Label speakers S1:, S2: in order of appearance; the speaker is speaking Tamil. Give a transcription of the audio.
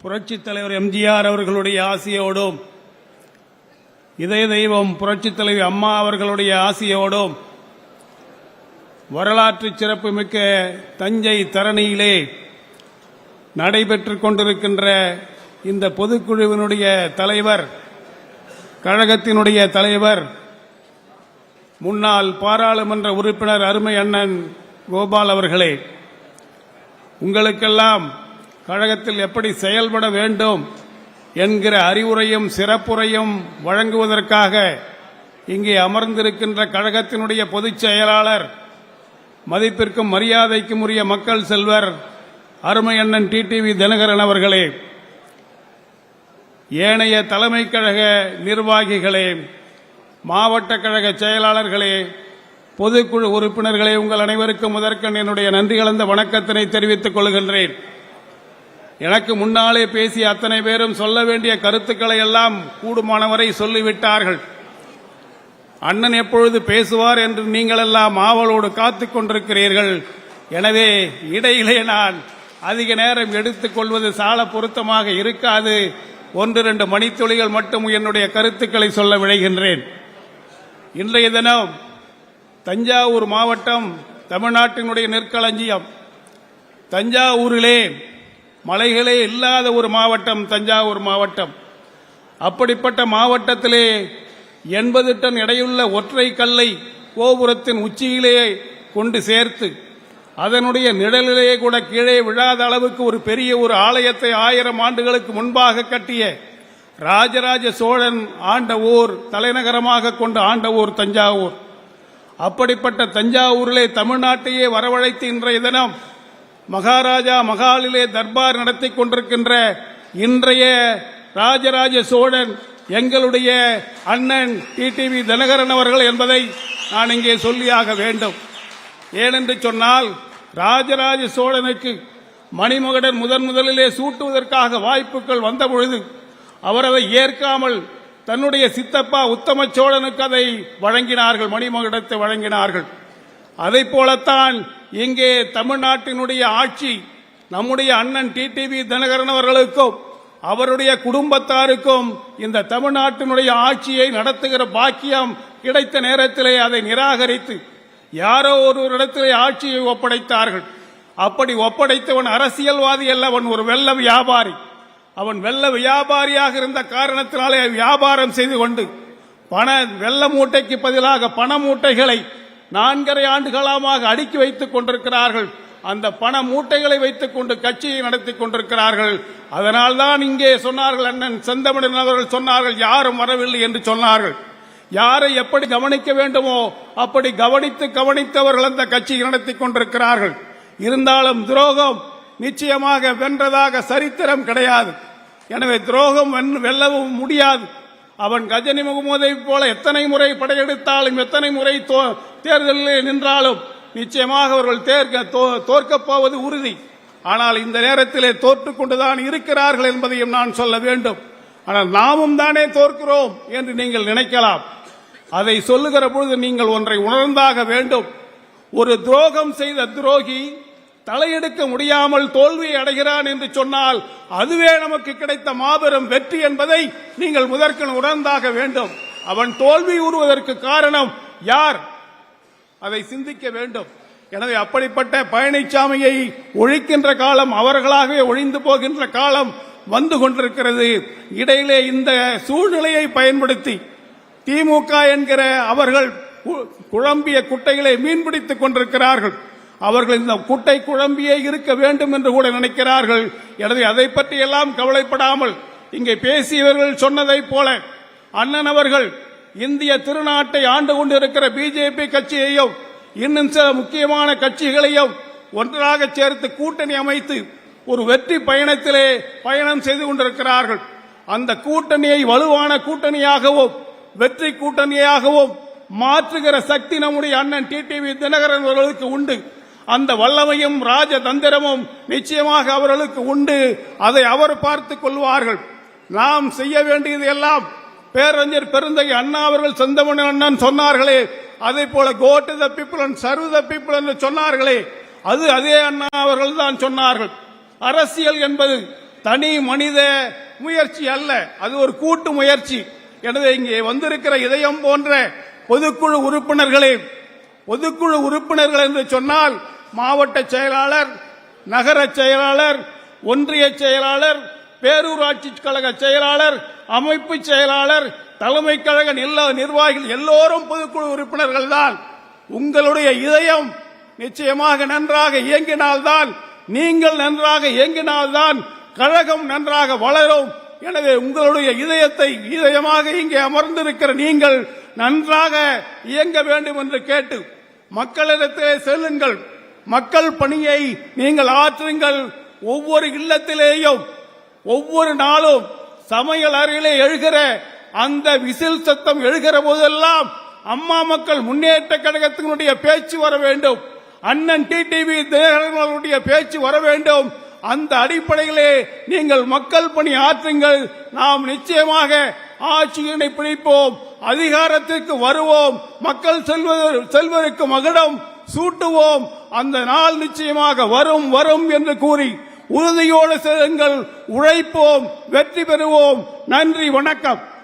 S1: புரட்சித் தலைவர் எம்ஜிஆர் அவர்களுடைய ஆசையோடும் இதய தெய்வம் புரட்சித் தலைவி அம்மா அவர்களுடைய ஆசையோடும் வரலாற்று சிறப்புமிக்க தஞ்சை தரணியிலே நடைபெற்றுக் கொண்டிருக்கின்ற இந்த பொதுக்குழுவினுடைய தலைவர் கழகத்தினுடைய தலைவர் முன்னாள் பாராளுமன்ற உறுப்பினர் அருமை அண்ணன் கோபால் அவர்களே உங்களுக்கெல்லாம் கழகத்தில் எப்படி செயல்பட வேண்டும் என்கிற அறிவுரையும் சிறப்புரையும் வழங்குவதற்காக இங்கே அமர்ந்திருக்கின்ற கழகத்தினுடைய பொதுச் செயலாளர் மதிப்பிற்கும் மரியாதைக்கும் உரிய மக்கள் செல்வர் அருமை அண்ணன் டிடிவி தினகரன் அவர்களே ஏனைய தலைமை கழக நிர்வாகிகளே மாவட்ட கழக செயலாளர்களே பொதுக்குழு உறுப்பினர்களே உங்கள் அனைவருக்கும் முதற்கண் என்னுடைய நன்றி கலந்த வணக்கத்தினை தெரிவித்துக் கொள்கின்றேன். எனக்கு முன்னாலே பேசிய அத்தனை பேரும் சொல்ல வேண்டிய கருத்துக்களை எல்லாம் கூடுமானவரை சொல்லிவிட்டார்கள். அண்ணன் எப்பொழுது பேசுவார் என்று நீங்கள் எல்லாம் ஆவலோடு காத்துக் கொண்டிருக்கிறீர்கள். எனவே இடையிலே நான் அதிக நேரம் எடுத்துக் கொள்வது சால பொருத்தமாக இருக்காது. ஒன்று இரண்டு மணித்துளிகள் மட்டும் என்னுடைய கருத்துக்களை சொல்ல விழைகின்றேன். இன்றைய தினம் தஞ்சாவூர் மாவட்டம் தமிழ்நாட்டினுடைய நெற்களஞ்சியம். தஞ்சாவூரிலே மலைகளே இல்லாத ஒரு மாவட்டம் தஞ்சாவூர் மாவட்டம். அப்படிப்பட்ட மாவட்டத்திலே எண்பது டன் எடையுள்ள ஒற்றை கல்லை கோபுரத்தின் உச்சியிலேயே கொண்டு சேர்த்து அதனுடைய நிழலிலேயே கூட கீழே விழாத அளவுக்கு ஒரு பெரிய ஒரு ஆலயத்தை ஆயிரம் ஆண்டுகளுக்கு முன்பாக கட்டிய ராஜராஜ சோழன் ஆண்ட ஊர் தலைநகரமாக கொண்டு ஆண்ட ஊர் தஞ்சாவூர். அப்படிப்பட்ட தஞ்சாவூரிலே தமிழ்நாட்டையே வரவழைத்து இன்றைய தினம் மகாராஜா மகாலிலே தர்பார் நடத்தி கொண்டிருக்கின்ற இன்றைய ராஜராஜ சோழன் எங்களுடைய அண்ணன் டிடிவி தினகரன் அவர்கள் என்பதை நான் இங்கே சொல்லியாக வேண்டும். ஏனென்று சொன்னால் ராஜராஜ சோழனுக்கு மணிமகுடன் முதன் முதலிலே சூட்டுவதற்காக வாய்ப்புகள் வந்த பொழுது அவர் அதை ஏற்காமல் தன்னுடைய சித்தப்பா உத்தம சோழனுக்கு அதை வழங்கினார்கள் மணிமகுடத்தை வழங்கினார்கள். அதை போலத்தான் இங்கே தமிழ்நாட்டினுடைய ஆட்சி நம்முடைய அண்ணன் டிடிவி தினகரன் அவர்களுக்கும் அவருடைய குடும்பத்தாருக்கும் இந்த தமிழ்நாட்டினுடைய ஆட்சியை நடத்துகிற பாக்கியம் கிடைத்த நேரத்திலே அதை நிராகரித்து யாரோ ஒரு இடத்திலே ஆட்சியை ஒப்படைத்தார்கள். அப்படி ஒப்படைத்தவன் அரசியல்வாதி அல்ல அவன் ஒரு வெள்ள வியாபாரி. அவன் வெள்ள வியாபாரியாக இருந்த காரணத்தினாலே வியாபாரம் செய்து கொண்டு பண வெள்ள மூட்டைக்கு பதிலாக பண மூட்டைகளை நான்கரை ஆண்டுகாலமாக அடுக்கி வைத்துக் கொண்டிருக்கிறார்கள். அந்த பண மூட்டைகளை வைத்துக் கொண்டு கட்சியை நடத்தி கொண்டிருக்கிறார்கள். அதனால் தான் இங்கே சொன்னார்கள் அண்ணன் செந்தமிழன் அவர்கள் சொன்னார்கள் யாரும் வரவில்லை என்று சொன்னார்கள். யாரை எப்படி கவனிக்க வேண்டுமோ அப்படி கவனித்து கவனித்தவர்கள் அந்த கட்சியை நடத்தி கொண்டிருக்கிறார்கள். இருந்தாலும் துரோகம் நிச்சயமாக வென்றதாக சரித்திரம் கிடையாது. எனவே துரோகம் வெல்லவும் முடியாது. அவன் கஜனி முகமதை போல எத்தனை முறை படையெடுத்தாலும் எத்தனை முறை தோ- தேர்தலில் நின்றாலும் நிச்சயமாக அவர்கள் தேர்க்க தோ- தோற்கப் போவது உறுதி. ஆனால் இந்த நேரத்திலே தோற்றுக்கொண்டுதான் இருக்கிறார்கள் என்பதையும் நான் சொல்ல வேண்டும். ஆனால் நாமும் தானே தோற்கிறோம் என்று நீங்கள் நினைக்கலாம். அதை சொல்லுகிற பொழுது நீங்கள் ஒன்றை உணர்ந்தாக வேண்டும். ஒரு துரோகம் செய்த துரோகி தலையெடுக்க முடியாமல் தோல்வியை அடைகிறான் என்று சொன்னால் அதுவே நமக்கு கிடைத்த மாபெரும் வெற்றி என்பதை நீங்கள் முதற்கன் உணர்ந்தாக வேண்டும். அவன் தோல்வி உறுவதற்கு காரணம் யார்? அதை சிந்திக்க வேண்டும். எனவே அப்படிப்பட்ட பழனிசாமியை ஒழிக்கின்ற காலம் அவர்களாகவே ஒழிந்து போகின்ற காலம் வந்து கொண்டிருக்கிறது. இடையிலே இந்த சூழ்நிலையை பயன்படுத்தி திமுக என்கிற அவர்கள் கு- குழம்பிய குட்டைகளை மீன்பிடித்துக் கொண்டிருக்கிறார்கள். அவர்கள் இந்த குட்டை குழம்பியே இருக்க வேண்டும் என்று கூட நினைக்கிறார்கள். எனவே அதை பற்றி எல்லாம் கவலைப்படாமல் இங்கே பேசியவர்கள் சொன்னதைப் போல அண்ணன் அவர்கள் இந்திய திருநாட்டை ஆண்டு கொண்டிருக்கிற பிஜேபி கட்சியையும் இன்னும் சில முக்கியமான கட்சிகளையும் ஒன்றாக சேர்த்து கூட்டணி அமைத்து ஒரு வெற்றி பயணத்திலே பயணம் செய்து கொண்டிருக்கிறார்கள். அந்த கூட்டணியை வலுவான கூட்டணியாகவும் வெற்றி கூட்டணியாகவும் மாற்றுகிற சக்தி நம்முடைய அண்ணன் டிடிவி தினகரன் அவர்களுக்கு உண்டு. அந்த வல்லமையும் ராஜதந்திரமும் நிச்சயமாக அவர்களுக்கு உண்டு. அதை அவர் பார்த்துக் கொள்வார்கள். நாம் செய்ய வேண்டியது எல்லாம் பேரறிஞர் பெருந்தகை அண்ணா அவர்கள் செந்தமணி அண்ணன் சொன்னார்களே. அதே போல go to the people and serve the people என்று சொன்னார்களே. அது அதே அண்ணா அவர்கள் தான் சொன்னார்கள். அரசியல் என்பது தனி மனித முயற்சி அல்ல. அது ஒரு கூட்டு முயற்சி. எனவே இங்கே வந்திருக்கிற இதயம் போன்ற பொதுக்குழு உறுப்பினர்களே பொதுக்குழு உறுப்பினர்கள் என்று சொன்னால் மாவட்ட செயலாளர் நகர செயலாளர் ஒன்றிய செயலாளர் பேரூராட்சி கழக செயலாளர் அமைப்பு செயலாளர் தலைமை கழக நிர்வாகிகள் எல்லோரும் பொதுக்குழு உறுப்பினர்கள் தான் உங்களுடைய இதயம் நிச்சயமாக நன்றாக இயங்கினால்தான் நீங்கள் நன்றாக இயங்கினால்தான் கழகம் நன்றாக வளரும். எனவே உங்களுடைய இதயத்தை இதயமாக இங்கே அமர்ந்திருக்கிற நீங்கள் நன்றாக இயங்க வேண்டும் என்று கேட்டு மக்களிடத்திலே செல்லுங்கள். மக்கள் பணியை நீங்கள் ஆற்றுங்கள். ஒவ்வொரு இல்லத்திலேயும் ஒவ்வொரு நாளும் சமையல் அறையிலே எழுகிற அந்த விசில் சத்தம் எழுகிற போதெல்லாம் அம்மா மக்கள் முன்னேற்ற கழகத்தினுடைய பேச்சு வர வேண்டும். அண்ணன் டிடிவி தினகரனுடைய பேச்சு வர வேண்டும். அந்த அடிப்படையிலே நீங்கள் மக்கள் பணி ஆற்றுங்கள். நாம் நிச்சயமாக ஆட்சியினை பிடிப்போம். அதிகாரத்திற்கு வருவோம். மக்கள் செல்வதற்கு மகிடம். சூட்டுவோம். அந்த நாள் நிச்சயமாக வரும் வரும் என்று கூறி உறுதியோடு செல்லுங்கள். உழைப்போம் வெற்றி பெறுவோம். நன்றி வணக்கம்.